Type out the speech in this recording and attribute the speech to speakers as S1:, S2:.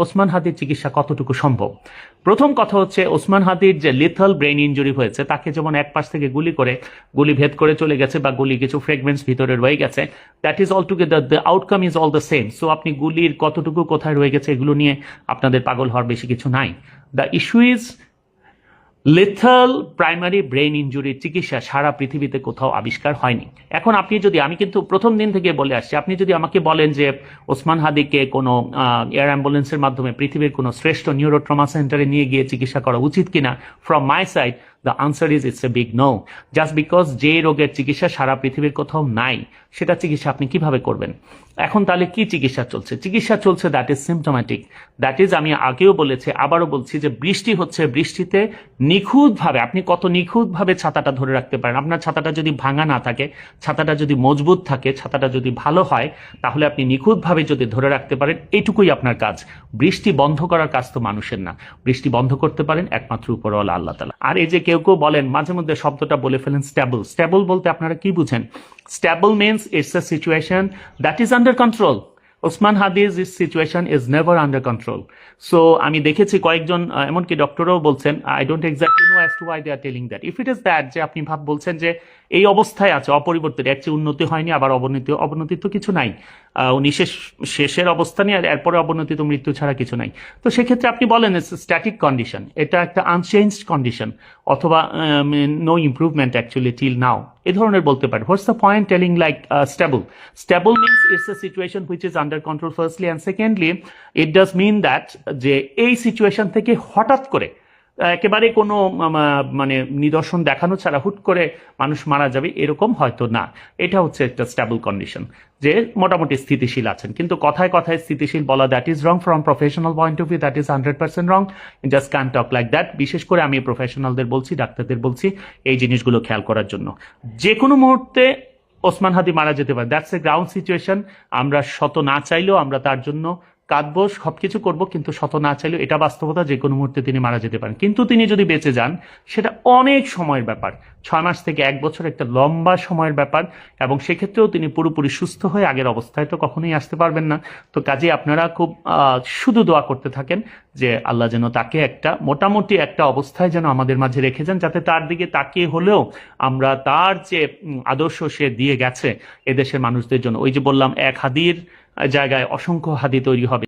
S1: ওসমান হাদির চিকিৎসা কতটুকু সম্ভব? প্রথম কথা হচ্ছে, ওসমান হাদির যে লিথল ব্রেন ইঞ্জুরি হয়েছে, তাকে যেমন এক পাশ থেকে গুলি করে, গুলি ভেদ করে চলে গেছে বা গুলি কিছু ফ্রেগমেন্টস ভিতরে রয়ে গেছে that is all together the outcome is all the same so আপনি গুলির কতটুকু কোথায় রয়ে গেছে, এগুলো নিয়ে আপনাদের পাগল হওয়ার বেশি কিছু নাই। The issue is lethal primary brain ইঞ্জুরির চিকিৎসা সারা পৃথিবীতে কোথাও আবিষ্কার হয়নি। এখন আপনি যদি, আমি কিন্তু প্রথম দিন থেকে বলে আসছি, আপনি যদি আমাকে বলেন যে ওসমান হাদিকে কোনো এয়ার অ্যাম্বুলেন্সের মাধ্যমে পৃথিবীর কোনো শ্রেষ্ঠ নিউরোট্রমা সেন্টারে নিয়ে গিয়ে চিকিৎসা করা উচিত কিনা from my side the answer is it's a big no just because যে রোগের চিকিৎসা সারা পৃথিবীর কোথাও নাই, সেটা চিকিৎসা আপনি কীভাবে করবেন? এখন তাহলে কি চিকিৎসা চলছে? চিকিৎসা চলছে that is symptomatic that is আমি আগেও বলেছি, আবারও বলছি যে বৃষ্টি হচ্ছে, বৃষ্টিতে নিখুঁতভাবে, আপনি কত নিখুঁতভাবে ছাতাটা ধরে রাখতে পারেন। আপনার ছাতাটা যদি ভাঙা না থাকে, ছাতাটা যদি মজবুত থাকে, ছাতাটা যদি ভালো হয়, তাহলে আপনি নিখুঁতভাবে যদি ধরে রাখতে পারেন এইটুকুই আপনার কাজ। বৃষ্টি বন্ধ করার কাজ তো মানুষের না। বৃষ্টি বন্ধ করতে পারেন, একমাত্র উপরওয়ালা আল্লাহ তালা আর এই যে কেউ কেউ বলেন, মাঝে মধ্যে শব্দটা বলে ফেলেন স্ট্যাবল। স্ট্যাবল বলতে আপনারা কি বুঝেন? Stable means it's a situation that is under control Osman Hadi's is situation is never under control so আমি দেখেছি কয়েকজন এমনকি ডক্টরও বলছেন I don't exactly know as to why they are telling that if it is that যে আপনি ভাব বলছেন যে এই অবস্থায় আছে, অপরিবর্তিত, এর চেয়ে উন্নতি হয়নি, আবার অবনতি অবনতি তো কিছু নাই। উনি শেষ, শেষের অবস্থানে আর এরপরে অবনতি তো মৃত্যু ছাড়া কিছু নাই। তো সেক্ষেত্রে আপনি বলেন স্ট্যাটিক কন্ডিশন এটা একটা আনচেঞ্জড কন্ডিশন অথবা no improvement actually till now এ ধরনের বলতে পারে। What's the point telling like stable stable means it's a situation which is under control firstly and secondly it does mean that যে এই situation থেকে হঠাৎ করে একেবারে কোনো মানে নিদর্শন দেখানো ছাড়া হুট করে মানুষ মারা যাবে, এরকম হয়তো না। এটা হচ্ছে একটা স্টেবল কন্ডিশন যে মোটামুটি স্থিতিশীল আছেন। কিন্তু কথায় কথায় স্থিতিশীল বলা that is wrong from professional point of view that is hundred percent wrong just can talk like that বিশেষ করে আমি প্রফেশনালদের বলছি, ডাক্তারদের বলছি, এই জিনিসগুলো খেয়াল করার জন্য। যে কোনো মুহূর্তে ওসমান হাদি মারা যেতে পারে। দ্যাটস এ গ্রাউন্ড সিচুয়েশন আমরা শত না চাইলেও আমরা তার জন্য কাঁদবো, সবকিছু করব, কিন্তু শত না চাইলেও এটা বাস্তবতা, যে কোনো মুহূর্তে তিনি মারা যেতে পারেন। কিন্তু তিনি যদি বেঁচে যান, সেটা অনেক সময়ের ব্যাপার। ছয় মাস থেকে এক বছর একটা লম্বা সময়ের ব্যাপার, এবং সেক্ষেত্রেও তিনি পুরোপুরি সুস্থ হয়ে আগের অবস্থায় তো কখনোই আসতে পারবেন না। তো কাজে আপনারা খুব শুধু দোয়া করতে থাকেন। যে আল্লাহ যেন তাকে একটা, মোটামুটি একটা অবস্থায় যেন আমাদের মাঝে রেখে যান, যাতে তার দিকে তাকিয়ে হলেও আমরা তার যে আদর্শ সে দিয়ে গেছে এদেশের মানুষদের জন্য। ওই যে বললাম, এক হাদির জায়গায় অসংখ্য হাদি তৈরি হবে।